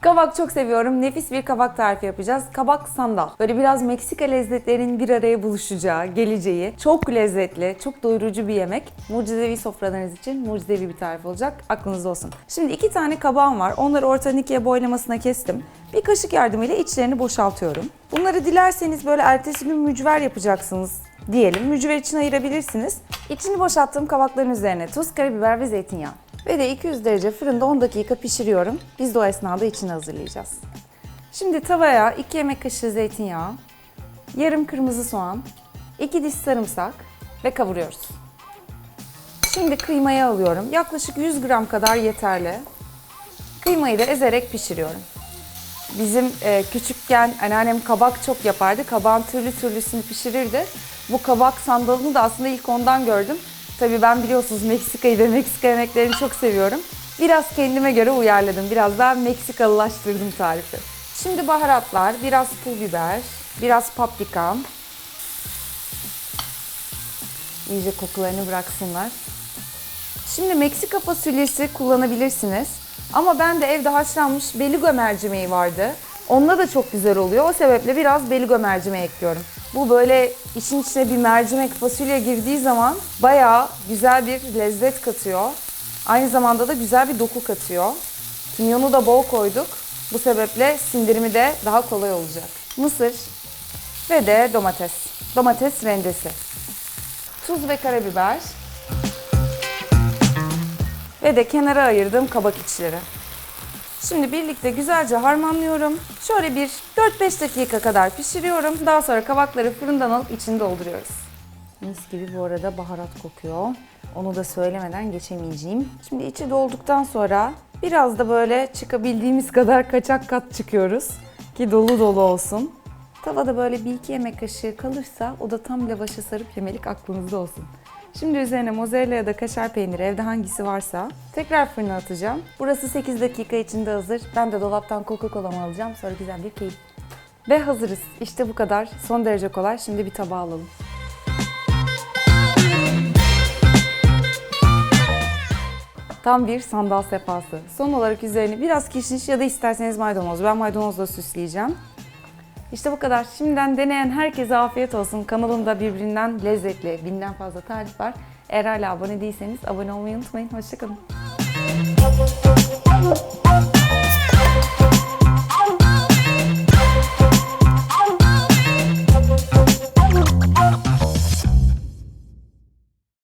Kabak çok seviyorum. Nefis bir kabak tarifi yapacağız. Kabak sandal. Böyle biraz Meksika lezzetlerinin bir araya buluşacağı, geleceği. Çok lezzetli, çok doyurucu bir yemek. Mucizevi sofralarınız için mucizevi bir tarif olacak. Aklınızda olsun. Şimdi iki tane kabağım var. Onları ortadan ikiye boylamasına kestim. Bir kaşık yardımıyla içlerini boşaltıyorum. Bunları dilerseniz böyle ertesi gün mücver yapacaksınız diyelim. Mücver için ayırabilirsiniz. İçini boşalttığım kabakların üzerine tuz, karabiber ve zeytinyağı. Ve de 200 derece fırında 10 dakika pişiriyorum. Biz de o esnada içini hazırlayacağız. Şimdi tavaya 2 yemek kaşığı zeytinyağı, yarım kırmızı soğan, 2 diş sarımsak ve kavuruyoruz. Şimdi kıymayı alıyorum. Yaklaşık 100 gram kadar yeterli. Kıymayı da ezerek pişiriyorum. Bizim e, küçükken anneannem kabak çok yapardı. Kabağın türlü türlüsünü pişirirdi. Bu kabak sandalını da aslında ilk ondan gördüm. Tabii ben biliyorsunuz Meksika'yı ve Meksika yemeklerini çok seviyorum. Biraz kendime göre uyarladım. Biraz daha Meksikalılaştırdım tarifi. Şimdi baharatlar, biraz pul biber, biraz paprika. İyice kokularını bıraksınlar. Şimdi Meksika fasulyesi kullanabilirsiniz. Ama ben de evde haşlanmış beligo mercimeği vardı. Onunla da çok güzel oluyor. O sebeple biraz beligo mercimeği ekliyorum. Bu böyle işin içine bir mercimek fasulye girdiği zaman bayağı güzel bir lezzet katıyor. Aynı zamanda da güzel bir doku katıyor. Kimyonu da bol koyduk. Bu sebeple sindirimi de daha kolay olacak. Mısır ve de domates. Domates rendesi. Tuz ve karabiber. Ve de kenara ayırdığım kabak içleri. Şimdi birlikte güzelce harmanlıyorum. Şöyle bir 4-5 dakika kadar pişiriyorum. Daha sonra kabakları fırından alıp içini dolduruyoruz. Mis gibi bu arada baharat kokuyor. Onu da söylemeden geçemeyeceğim. Şimdi içi dolduktan sonra biraz da böyle çıkabildiğimiz kadar kaçak kat çıkıyoruz. Ki dolu dolu olsun. Tavada böyle bir iki yemek kaşığı kalırsa o da tam lavaşa sarıp yemelik aklınızda olsun. Şimdi üzerine mozzarella ya da kaşar peyniri evde hangisi varsa tekrar fırına atacağım. Burası 8 dakika içinde hazır. Ben de dolaptan Coca-Cola'mı alacağım. Sonra güzel bir keyif. Ve hazırız. İşte bu kadar. Son derece kolay. Şimdi bir tabağa alalım. Tam bir sandal sefası. Son olarak üzerine biraz kişniş ya da isterseniz maydanoz. Ben maydanozla süsleyeceğim. İşte bu kadar. Şimdiden deneyen herkese afiyet olsun. Kanalımda birbirinden lezzetli, binden fazla tarif var. Eğer hala abone değilseniz abone olmayı unutmayın. Hoşçakalın.